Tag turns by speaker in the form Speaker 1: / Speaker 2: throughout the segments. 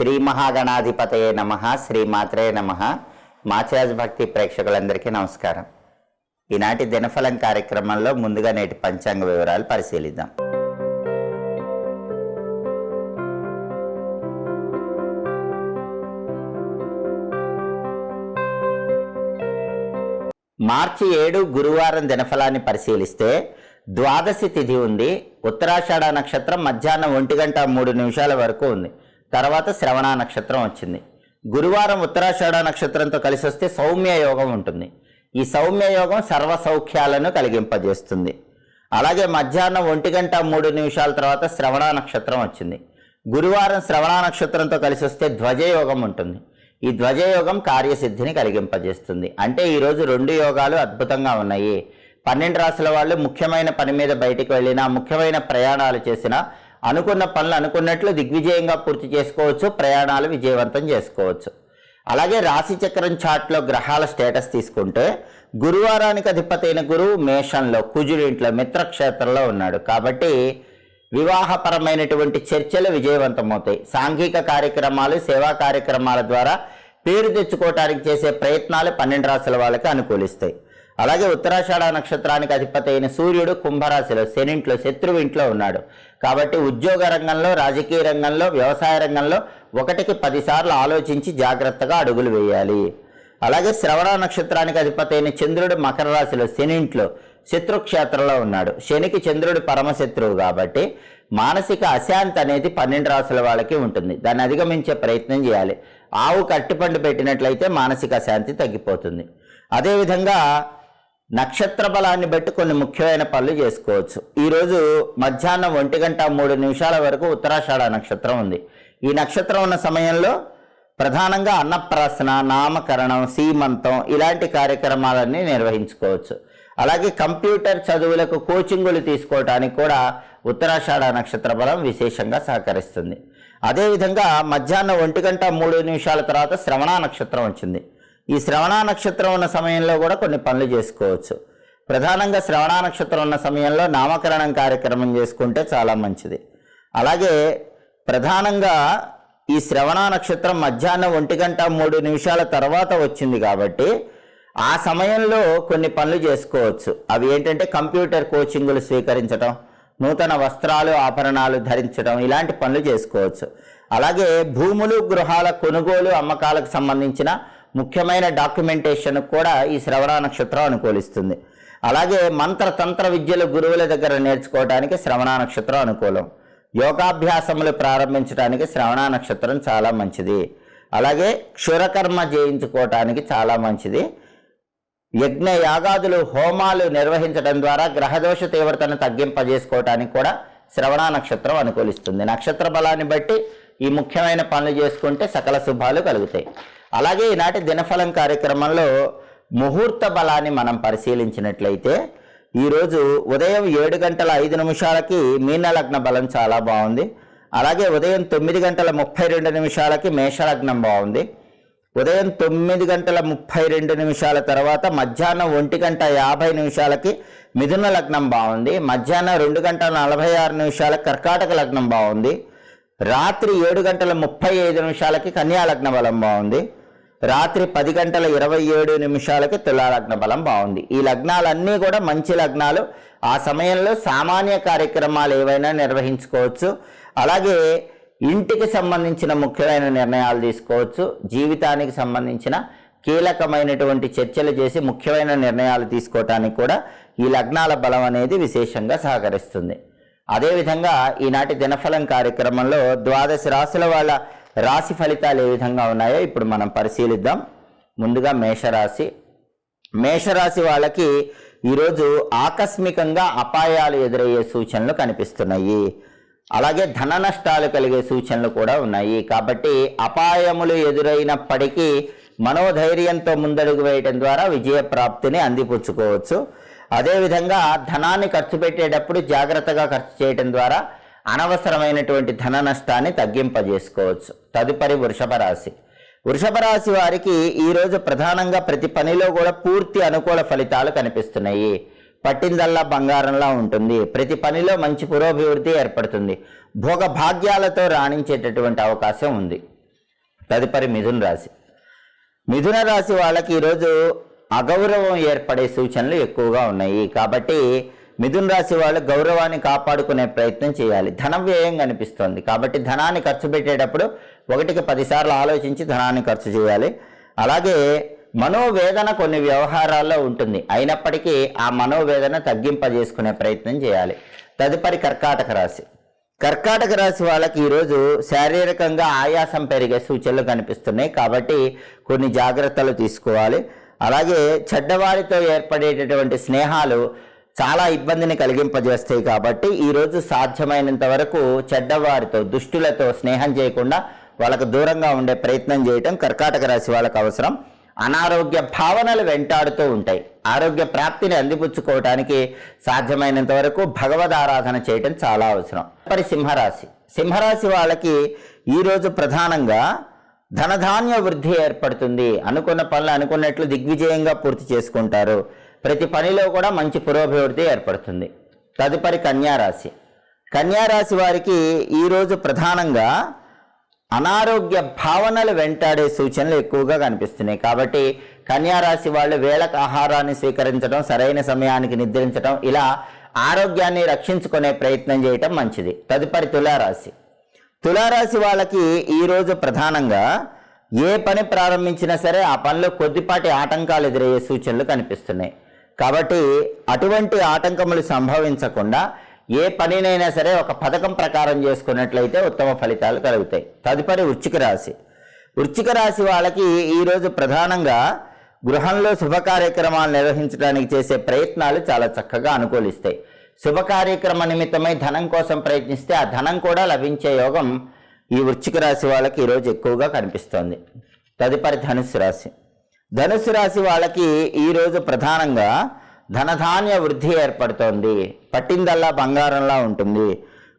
Speaker 1: శ్రీ మహాగణాధిపతయే నమ శ్రీమాత్రే నమ. మాచిరాజ్ భక్తి ప్రేక్షకులందరికీ నమస్కారం. ఈనాటి దినఫలం కార్యక్రమంలో ముందుగా నేటి పంచాంగ వివరాలు పరిశీలిద్దాం. మార్చి ఏడు గురువారం దినఫలాన్ని పరిశీలిస్తే ద్వాదశి తిథి ఉంది. ఉత్తరాషాఢ నక్షత్రం మధ్యాహ్నం ఒంటి గంట మూడు నిమిషాల వరకు ఉంది. తర్వాత శ్రవణ నక్షత్రం వచ్చింది. గురువారం ఉత్తరాషాఢ నక్షత్రంతో కలిసి వస్తే సౌమ్య యోగం ఉంటుంది. ఈ సౌమ్య యోగం సర్వ సౌఖ్యాలను కలిగింపజేస్తుంది. అలాగే మధ్యాహ్నం ఒంటి గంట మూడు నిమిషాల తర్వాత శ్రవణ నక్షత్రం వచ్చింది. గురువారం శ్రవణ నక్షత్రంతో కలిసి వస్తే ధ్వజయోగం ఉంటుంది. ఈ ధ్వజయోగం కార్యసిద్ధిని కలిగింపజేస్తుంది. అంటే ఈరోజు రెండు యోగాలు అద్భుతంగా ఉన్నాయి. పన్నెండు రాసుల వాళ్ళు ముఖ్యమైన పని మీద బయటికి వెళ్ళినా ముఖ్యమైన ప్రయాణాలు చేసినా అనుకున్న పనులు అనుకున్నట్లు దిగ్విజయంగా పూర్తి చేసుకోవచ్చు ప్రయాణాలు విజయవంతం చేసుకోవచ్చు. అలాగే రాశి చక్రం చాట్లో గ్రహాల స్టేటస్ తీసుకుంటే గురువారానికి అధిపతైన గురువు మేషంలో కుజుడింట్లో మిత్రక్షేత్రంలో ఉన్నాడు. కాబట్టి వివాహపరమైనటువంటి చర్చలు విజయవంతమవుతాయి. సాంఘిక కార్యక్రమాలు సేవా కార్యక్రమాల ద్వారా పేరు తెచ్చుకోవటానికి చేసే ప్రయత్నాలు పన్నెండు రాశుల వాళ్ళకి అనుకూలిస్తాయి. అలాగే ఉత్తరాషాఢ నక్షత్రానికి అధిపతి అయిన సూర్యుడు కుంభరాశిలో శనింట్లో శత్రువు ఇంట్లో ఉన్నాడు. కాబట్టి ఉద్యోగ రంగంలో రాజకీయ రంగంలో వ్యవసాయ రంగంలో ఒకటికి పదిసార్లు ఆలోచించి జాగ్రత్తగా అడుగులు వేయాలి. అలాగే శ్రవణ నక్షత్రానికి అధిపతి అయిన చంద్రుడు మకర రాశిలో శనింట్లో శత్రుక్షేత్రంలో ఉన్నాడు. శనికి చంద్రుడు పరమశత్రువు కాబట్టి మానసిక అశాంతి అనేది పన్నెండు రాసుల వాళ్ళకి ఉంటుంది. దాన్ని అధిగమించే ప్రయత్నం చేయాలి. ఆవు కట్టిపండు పెట్టినట్లయితే మానసిక అశాంతి తగ్గిపోతుంది. అదేవిధంగా నక్షత్ర బలాన్ని బట్టి కొన్ని ముఖ్యమైన పనులు చేసుకోవచ్చు. ఈరోజు మధ్యాహ్నం ఒంటి గంట మూడు నిమిషాల వరకు ఉత్తరాషాఢ నక్షత్రం ఉంది. ఈ నక్షత్రం ఉన్న సమయంలో ప్రధానంగా అన్నప్రాసన నామకరణం సీమంతం ఇలాంటి కార్యక్రమాలన్నీ నిర్వహించుకోవచ్చు. అలాగే కంప్యూటర్ చదువులకు కోచింగులు తీసుకోవటానికి కూడా ఉత్తరాషాఢ నక్షత్ర బలం విశేషంగా సహకరిస్తుంది. అదేవిధంగా మధ్యాహ్నం ఒంటి గంట మూడు నిమిషాల తర్వాత శ్రవణ నక్షత్రం వచ్చింది. ఈ శ్రవణ నక్షత్రం ఉన్న సమయంలో కూడా కొన్ని పనులు చేసుకోవచ్చు. ప్రధానంగా శ్రవణ నక్షత్రం ఉన్న సమయంలో నామకరణం కార్యక్రమం చేసుకుంటే చాలా మంచిది. అలాగే ప్రధానంగా ఈ శ్రవణ నక్షత్రం మధ్యాహ్నం ఒంటి గంట మూడు నిమిషాల తర్వాత వచ్చింది కాబట్టి ఆ సమయంలో కొన్ని పనులు చేసుకోవచ్చు. అవి ఏంటంటే కంప్యూటర్ కోచింగులు స్వీకరించడం నూతన వస్త్రాలు ఆభరణాలు ధరించడం ఇలాంటి పనులు చేసుకోవచ్చు. అలాగే భూములు గృహాల కొనుగోలు అమ్మకాలకు సంబంధించిన ముఖ్యమైన డాక్యుమెంటేషన్ కూడా ఈ శ్రవణ నక్షత్రం అనుకూలిస్తుంది. అలాగే మంత్ర తంత్ర విద్యలు గురువుల దగ్గర నేర్చుకోవడానికి శ్రవణ నక్షత్రం అనుకూలం. యోగాభ్యాసములు ప్రారంభించడానికి శ్రవణ నక్షత్రం చాలా మంచిది. అలాగే క్షురకర్మ చేయించుకోవటానికి చాలా మంచిది. యజ్ఞ యాగాదులు హోమాలు నిర్వహించడం ద్వారా గ్రహదోష తీవ్రతను తగ్గింపజేసుకోవటానికి కూడా శ్రవణ నక్షత్రం అనుకూలిస్తుంది. నక్షత్ర బలాన్ని బట్టి ఈ ముఖ్యమైన పనులు చేసుకుంటే సకల శుభాలు కలుగుతాయి. అలాగే ఈనాటి దినఫలం కార్యక్రమంలో ముహూర్త బలాన్ని మనం పరిశీలించినట్లయితే ఈరోజు ఉదయం ఏడు గంటల ఐదు నిమిషాలకి మీనలగ్న బలం చాలా బాగుంది. అలాగే ఉదయం తొమ్మిది గంటల ముప్పై రెండు నిమిషాలకి మేషలగ్నం బాగుంది. ఉదయం తొమ్మిది గంటల ముప్పై రెండు నిమిషాల తర్వాత మధ్యాహ్నం ఒంటి గంట యాభై నిమిషాలకి మిథున లగ్నం బాగుంది. మధ్యాహ్నం రెండు గంటల నలభై ఆరు నిమిషాలకి కర్కాటక లగ్నం బాగుంది. రాత్రి ఏడు గంటల ముప్పై ఐదు నిమిషాలకి కన్యాలగ్న బలం బాగుంది. రాత్రి పది గంటల ఇరవై ఏడు నిమిషాలకి తులాలగ్న బలం బాగుంది. ఈ లగ్నాలన్నీ కూడా మంచి లగ్నాలు. ఆ సమయంలో సామాన్య కార్యక్రమాలు ఏవైనా నిర్వహించుకోవచ్చు. అలాగే ఇంటికి సంబంధించిన ముఖ్యమైన నిర్ణయాలు తీసుకోవచ్చు. జీవితానికి సంబంధించిన కీలకమైనటువంటి చర్చలు చేసి ముఖ్యమైన నిర్ణయాలు తీసుకోవటానికి కూడా ఈ లగ్నాల బలం అనేది విశేషంగా సహకరిస్తుంది. అదేవిధంగా ఈనాటి దినఫలం కార్యక్రమంలో ద్వాదశ రాశుల వాళ్ళ రాశి ఫలితాలు ఏ విధంగా ఉన్నాయో ఇప్పుడు మనం పరిశీలిద్దాం. ముందుగా మేషరాశి. మేషరాశి వాళ్ళకి ఈరోజు ఆకస్మికంగా అపాయాలు ఎదురయ్యే సూచనలు కనిపిస్తున్నాయి. అలాగే ధన నష్టాలు కలిగే సూచనలు కూడా ఉన్నాయి. కాబట్టి అపాయములు ఎదురైనప్పటికీ మనోధైర్యంతో ముందడుగు వేయటం ద్వారా విజయ ప్రాప్తిని అందిపుచ్చుకోవచ్చు. అదేవిధంగా ధనాన్ని ఖర్చు పెట్టేటప్పుడు జాగ్రత్తగా ఖర్చు చేయటం ద్వారా అనవసరమైనటువంటి ధన నష్టాన్ని తగ్గింపజేసుకోవచ్చు. తదుపరి వృషభ రాశి. వృషభ రాశి వారికి ఈరోజు ప్రధానంగా ప్రతి పనిలో కూడా పూర్తి అనుకూల ఫలితాలు కనిపిస్తున్నాయి. పట్టిందల్లా బంగారంలా ఉంటుంది. ప్రతి పనిలో మంచి పురోభివృద్ధి ఏర్పడుతుంది. భోగ భాగ్యాలతో రాణించేటటువంటి అవకాశం ఉంది. తదుపరి మిథున రాశి. మిథున రాశి వాళ్ళకి ఈరోజు అగౌరవం ఏర్పడే సూచనలు ఎక్కువగా ఉన్నాయి. కాబట్టి మిథున్ రాశి వాళ్ళు గౌరవాన్ని కాపాడుకునే ప్రయత్నం చేయాలి. ధన వ్యయం కనిపిస్తోంది. కాబట్టి ధనాన్ని ఖర్చు పెట్టేటప్పుడు ఒకటికి పదిసార్లు ఆలోచించి ధనాన్ని ఖర్చు చేయాలి. అలాగే మనోవేదన కొన్ని వ్యవహారాల్లో ఉంటుంది. అయినప్పటికీ ఆ మనోవేదన తగ్గింపజేసుకునే ప్రయత్నం చేయాలి. తదుపరి కర్కాటక రాశి. కర్కాటక రాశి వాళ్ళకి ఈరోజు శారీరకంగా ఆయాసం పెరిగే సూచనలు కనిపిస్తున్నాయి. కాబట్టి కొన్ని జాగ్రత్తలు తీసుకోవాలి. అలాగే చెడ్డవారితో ఏర్పడేటటువంటి స్నేహాలు చాలా ఇబ్బందిని కలిగింపజేస్తాయి కాబట్టి ఈరోజు సాధ్యమైనంత వరకు చెడ్డవారితో దుష్టులతో స్నేహం చేయకుండా వాళ్ళకు దూరంగా ఉండే ప్రయత్నం చేయటం కర్కాటక రాశి వాళ్ళకు అవసరం. అనారోగ్య భావనలు వెంటాడుతూ ఉంటాయి. ఆరోగ్య ప్రాప్తిని అందిపుచ్చుకోవటానికి సాధ్యమైనంత వరకు భగవద్ ఆరాధన చేయటం చాలా అవసరం. మరి సింహరాశి. సింహరాశి వాళ్ళకి ఈరోజు ప్రధానంగా ధనధాన్య వృద్ధి ఏర్పడుతుంది. అనుకున్న పనులు అనుకున్నట్లు దిగ్విజయంగా పూర్తి చేసుకుంటారు. ప్రతి పనిలో కూడా మంచి పురోభివృద్ధి ఏర్పడుతుంది. తదుపరి కన్యారాశి. కన్యారాశి వారికి ఈరోజు ప్రధానంగా అనారోగ్య భావనలు వెంటాడే సూచనలు ఎక్కువగా కనిపిస్తున్నాయి. కాబట్టి కన్యారాశి వాళ్ళు వేళకు ఆహారాన్ని స్వీకరించడం సరైన సమయానికి నిద్రించడం ఇలా ఆరోగ్యాన్ని రక్షించుకునే ప్రయత్నం చేయటం మంచిది. తదుపరి తులారాశి. తులారాశి వాళ్ళకి ఈరోజు ప్రధానంగా ఏ పని ప్రారంభించినా సరే ఆ పనిలో కొద్దిపాటి ఆటంకాలు ఎదురయ్యే సూచనలు కనిపిస్తున్నాయి. కాబట్టి అటువంటి ఆటంకములు సంభవించకుండా ఏ పనినైనా సరే ఒక పథకం ప్రకారం చేసుకున్నట్లయితే ఉత్తమ ఫలితాలు కలుగుతాయి. తదుపరి వృచ్చిక రాశి. వృచ్చిక రాశి వాళ్ళకి ఈరోజు ప్రధానంగా గృహంలో శుభ కార్యక్రమాలు నిర్వహించడానికి చేసే ప్రయత్నాలు చాలా చక్కగా అనుకూలిస్తాయి. శుభ కార్యక్రమ నిమిత్తమై ధనం కోసం ప్రయత్నిస్తే ఆ ధనం కూడా లభించే యోగం ఈ వృచ్చిక రాశి వాళ్ళకి ఈరోజు ఎక్కువగా కనిపిస్తోంది. తదుపరి ధనుస్సు రాశి. ధనుసు రాశి వాళ్ళకి ఈరోజు ప్రధానంగా ధనధాన్య వృద్ధి ఏర్పడుతోంది. పట్టిందల్లా బంగారంలా ఉంటుంది.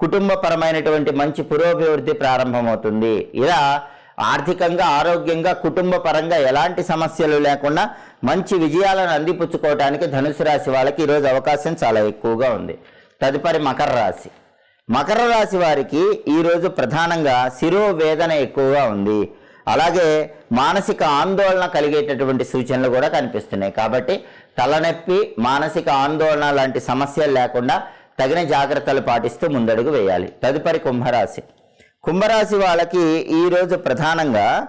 Speaker 1: కుటుంబపరమైనటువంటి మంచి పురోభివృద్ధి ప్రారంభమవుతుంది. ఇలా ఆర్థికంగా ఆరోగ్యంగా కుటుంబ పరంగా ఎలాంటి సమస్యలు లేకుండా మంచి విజయాలను అందిపుచ్చుకోవడానికి ధనుసు రాశి వాళ్ళకి ఈరోజు అవకాశం చాలా ఎక్కువగా ఉంది. తదుపరి మకర రాశి. మకర రాశి వారికి ఈరోజు ప్రధానంగా శిరోవేదన ఎక్కువగా ఉంది. అలాగే మానసిక ఆందోళన కలిగేటటువంటి సూచనలు కూడా కనిపిస్తున్నాయి. కాబట్టి తలనొప్పి మానసిక ఆందోళన లాంటి సమస్యలు లేకుండా తగిన జాగ్రత్తలు పాటిస్తూ ముందడుగు వేయాలి. తదుపరి కుంభరాశి. కుంభరాశి వాళ్ళకి ఈరోజు ప్రధానంగా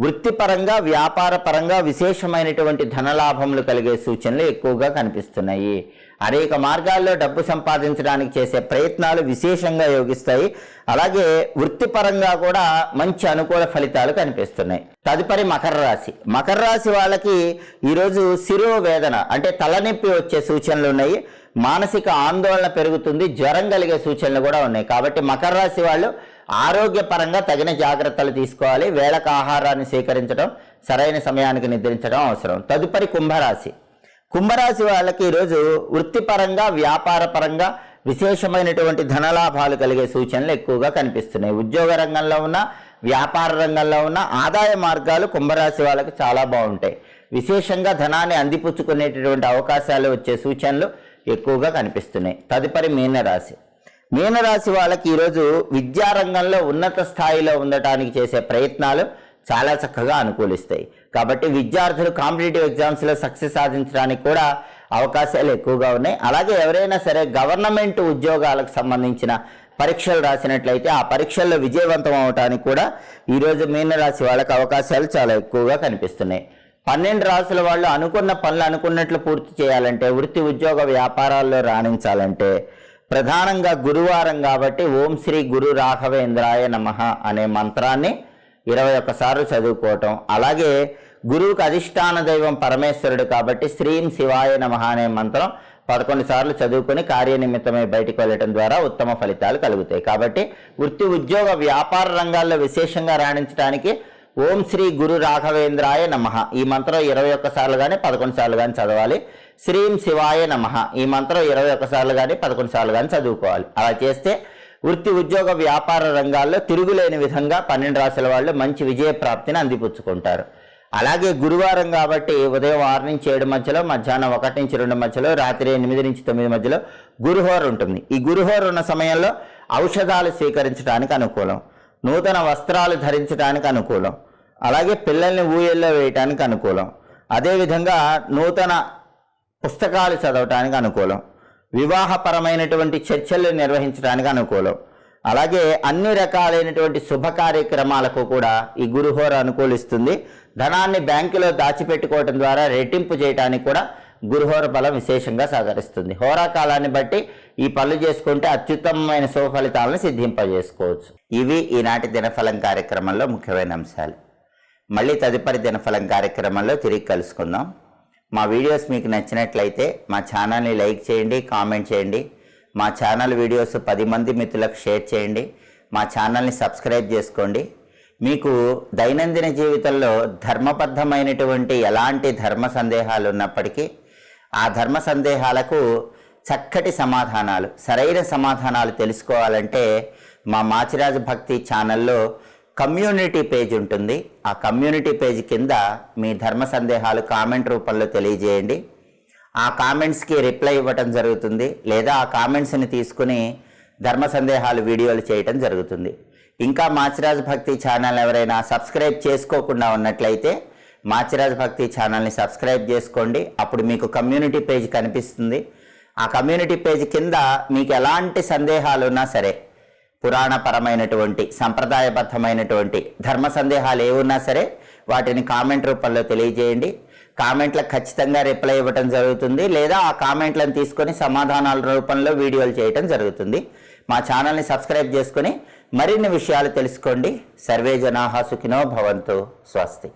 Speaker 1: వృత్తిపరంగా వ్యాపార పరంగా విశేషమైనటువంటి ధనలాభములు కలిగే సూచనలు ఎక్కువగా కనిపిస్తున్నాయి. అనేక మార్గాల్లో డబ్బు సంపాదించడానికి చేసే ప్రయత్నాలు విశేషంగా యోగిస్తాయి. అలాగే వృత్తిపరంగా కూడా మంచి అనుకూల ఫలితాలు కనిపిస్తున్నాయి. తదుపరి మకర రాశి. మకర రాశి వాళ్ళకి ఈరోజు శిరోవేదన అంటే తలనొప్పి వచ్చే సూచనలు ఉన్నాయి. మానసిక ఆందోళన పెరుగుతుంది జ్వరం కలిగే సూచనలు కూడా ఉన్నాయి. కాబట్టి మకర రాశి వాళ్ళు ఆరోగ్యపరంగా తగిన జాగ్రత్తలు తీసుకోవాలి. వేళకు ఆహారాన్ని స్వీకరించడం సరైన సమయానికి నిద్రించడం అవసరం. తదుపరి కుంభరాశి. కుంభరాశి వాళ్ళకి ఈరోజు వృత్తిపరంగా వ్యాపార పరంగా విశేషమైనటువంటి ధనలాభాలు కలిగే సూచనలు ఎక్కువగా కనిపిస్తున్నాయి. ఉద్యోగ రంగంలో ఉన్న వ్యాపార రంగంలో ఉన్న ఆదాయ మార్గాలు కుంభరాశి వాళ్ళకి చాలా బాగుంటాయి. విశేషంగా ధనాన్ని అందిపుచ్చుకునేటటువంటి అవకాశాలు వచ్చే సూచనలు ఎక్కువగా కనిపిస్తున్నాయి. తదుపరి మీనరాశి. మీనరాశి వాళ్ళకి ఈరోజు విద్యారంగంలో ఉన్నత స్థాయిలో ఉండటానికి చేసే ప్రయత్నాలు చాలా చక్కగా అనుకూలిస్తాయి. కాబట్టి విద్యార్థులు కాంపిటేటివ్ ఎగ్జామ్స్లో సక్సెస్ సాధించడానికి కూడా అవకాశాలు ఎక్కువగా ఉన్నాయి. అలాగే ఎవరైనా సరే గవర్నమెంట్ ఉద్యోగాలకు సంబంధించిన పరీక్షలు రాసినట్లయితే ఆ పరీక్షల్లో విజయవంతం అవడానికి కూడా ఈరోజు మీనరాశి వాళ్ళకి అవకాశాలు చాలా ఎక్కువగా కనిపిస్తున్నాయి. పన్నెండు రాసుల వాళ్ళు అనుకున్న పనులు అనుకున్నట్లు పూర్తి చేయాలంటే వృత్తి ఉద్యోగ వ్యాపారాల్లో రాణించాలంటే ప్రధానంగా గురువారం కాబట్టి ఓం శ్రీ గురు రాఘవేంద్రాయ నమః అనే మంత్రాన్ని ఇరవై ఒక్కసార్లు చదువుకోవటం. అలాగే గురువుకు అధిష్టాన దైవం పరమేశ్వరుడు కాబట్టి శ్రీం శివాయ నమః అనే మంత్రం పదకొండు సార్లు చదువుకొని కార్యనిమిత్తమై బయటకు వెళ్ళటం ద్వారా ఉత్తమ ఫలితాలు కలుగుతాయి. కాబట్టి వృత్తి ఉద్యోగ వ్యాపార రంగాల్లో విశేషంగా రాణించడానికి ఓం శ్రీ గురు రాఘవేంద్రాయ నమ. ఈ మంత్రం ఇరవై ఒక్కసార్లు కానీ పదకొండు సార్లు కానీ చదవాలి. శ్రీం శివాయ నమ. ఈ మంత్రం ఇరవై ఒక్కసార్లు కానీ పదకొండు సార్లు కానీ చదువుకోవాలి. అలా చేస్తే వృత్తి ఉద్యోగ వ్యాపార రంగాల్లో తిరుగులేని విధంగా పన్నెండు రాశుల వాళ్ళు మంచి విజయ ప్రాప్తిని అందిపుచ్చుకుంటారు. అలాగే గురువారం కాబట్టి ఉదయం ఆరు నుంచి ఏడు మధ్యలో మధ్యాహ్నం ఒకటి నుంచి రెండు మధ్యలో రాత్రి ఎనిమిది నుంచి తొమ్మిది మధ్యలో గురుహోర ఉంటుంది. ఈ గురుహోర ఉన్న సమయంలో ఔషధాలు స్వీకరించడానికి అనుకూలం. నూతన వస్త్రాలు ధరించడానికి అనుకూలం. అలాగే పిల్లల్ని ఊయల్లో వేయటానికి అనుకూలం. అదేవిధంగా నూతన పుస్తకాలు చదవటానికి అనుకూలం. వివాహపరమైనటువంటి చర్చలు నిర్వహించడానికి అనుకూలం. అలాగే అన్ని రకాలైనటువంటి శుభ కార్యక్రమాలకు కూడా ఈ గురుహోర అనుకూలిస్తుంది. ధనాన్ని బ్యాంకులో దాచిపెట్టుకోవటం ద్వారా రెట్టింపు చేయడానికి కూడా గురుహోర బలం విశేషంగా సహకరిస్తుంది. హోరా కాలాన్ని బట్టి ఈ పనులు చేసుకుంటే అత్యుత్తమమైన శుభ ఫలితాలను సిద్ధింపజేసుకోవచ్చు. ఇవి ఈనాటి దినఫలం కార్యక్రమంలో ముఖ్యమైన అంశాలు. మళ్ళీ తదుపరి దినఫలం కార్యక్రమంలో తిరిగి కలుసుకుందాం. మా వీడియోస్ మీకు నచ్చినట్లయితే మా ఛానల్ని లైక్ చేయండి కామెంట్ చేయండి. మా ఛానల్ వీడియోస్ పది మంది మిత్రులకు షేర్ చేయండి. మా ఛానల్ని సబ్స్క్రైబ్ చేసుకోండి. మీకు దైనందిన జీవితంలో ధర్మబద్ధమైనటువంటి ఎలాంటి ధర్మ సందేహాలు ఉన్నప్పటికీ ఆ ధర్మ సందేహాలకు చక్కటి సమాధానాలు సరైన సమాధానాలు తెలుసుకోవాలంటే మా మాచిరాజు భక్తి ఛానల్లో కమ్యూనిటీ పేజ్ ఉంటుంది. ఆ కమ్యూనిటీ పేజ్ కింద మీ ధర్మ సందేహాలు కామెంట్ రూపంలో తెలియజేయండి. ఆ కామెంట్స్కి రిప్లై ఇవ్వటం జరుగుతుంది. లేదా ఆ కామెంట్స్ని తీసుకుని ధర్మ సందేహాలు వీడియోలు చేయటం జరుగుతుంది. ఇంకా మాచిరాజ్ భక్తి ఛానల్ ఎవరైనా సబ్స్క్రైబ్ చేసుకోకుండా ఉన్నట్లయితే మాచిరాజ్ భక్తి ఛానల్ని సబ్స్క్రైబ్ చేసుకోండి. అప్పుడు మీకు కమ్యూనిటీ పేజ్ కనిపిస్తుంది. ఆ కమ్యూనిటీ పేజ్ కింద మీకు ఎలాంటి సందేహాలు ఉన్నా సరే పురాణపరమైనటువంటి సంప్రదాయబద్ధమైనటువంటి ధర్మ సందేహాలు ఏమున్నా సరే వాటిని కామెంట్ రూపంలో తెలియజేయండి. కామెంట్లకు ఖచ్చితంగా రిప్లై ఇవ్వటం జరుగుతుంది లేదా ఆ కామెంట్లను తీసుకొని సమాధానాల రూపంలో వీడియోలు చేయటం జరుగుతుంది. మా ఛానల్ని సబ్స్క్రైబ్ చేసుకొని మరిన్ని విషయాలు తెలుసుకోండి. సర్వే జనాహా సుఖినో భవంతు. స్వస్తి.